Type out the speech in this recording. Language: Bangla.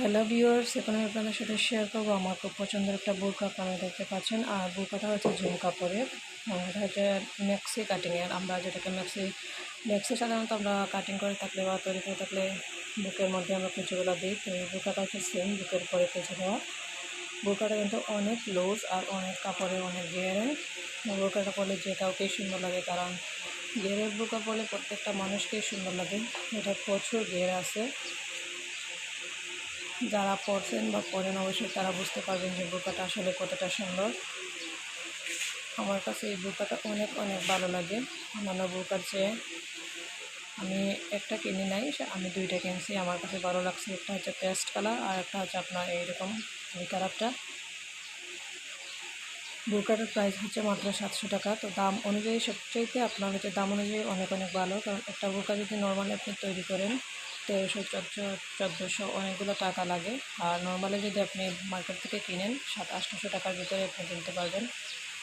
হ্যালো ভিউয়ার্স এখন আপনাদের সাথে শেয়ার করব আমার খুব পছন্দের একটা বোরকা আপনারা দেখতে পাচ্ছেন। আর বোরকাটা হচ্ছে ঝুম কাপড়ের। এটা হচ্ছে ম্যাক্সি কাটিংয়ের আমরা যেটাকে ম্যাক্সি ম্যাক্সি সাধারণত আমরা কাটিং করে থাকলে বা তৈরি করে থাকলে বুকের মধ্যে আমরা কুচিগুলো দিই। তো এই বোরকাটা হচ্ছে সেম বুকের পরে কুচি দেওয়া। বোরকাটা কিন্তু অনেক লুজ আর অনেক কাপড়ে অনেক গেয়ারের বোরকাটা পরলে যে কাউকেই সুন্দর লাগে, কারণ গেরের বোরকা পরলে প্রত্যেকটা মানুষকেই সুন্দর লাগে। এটা প্রচুর গের আছে। যারা পড়ছেন বা পড়েন, অবশ্যই তারা বুঝতে পারবেন যে বোরকাটা আসলে কতটা সুন্দর। আমার কাছে এই বোরকাটা অনেক অনেক ভালো লাগে। অন্যান্য বোরকার চেয়ে আমি একটা কিনি নাই আমি দুইটা কিনছি। আমার কাছে ভালো লাগছে। একটা হচ্ছে পেস্ট কালার আর একটা হচ্ছে আপনার এইরকম এই কালারটা। বোরকাটার প্রাইস হচ্ছে মাত্র সাতশো টাকা। তো দাম অনুযায়ী সবচাইতে আপনার হচ্ছে দাম অনুযায়ী অনেক অনেক ভালো। কারণ একটা বোরকা যদি নর্মালি আপনি তৈরি করেন তেরোশো চোদ্দ চোদ্দোশো অনেকগুলো টাকা লাগে। আর নর্মালি যদি আপনি মার্কেট থেকে কিনেন, সাত আটশোশো টাকার ভিতরে আপনি কিনতে পারবেন।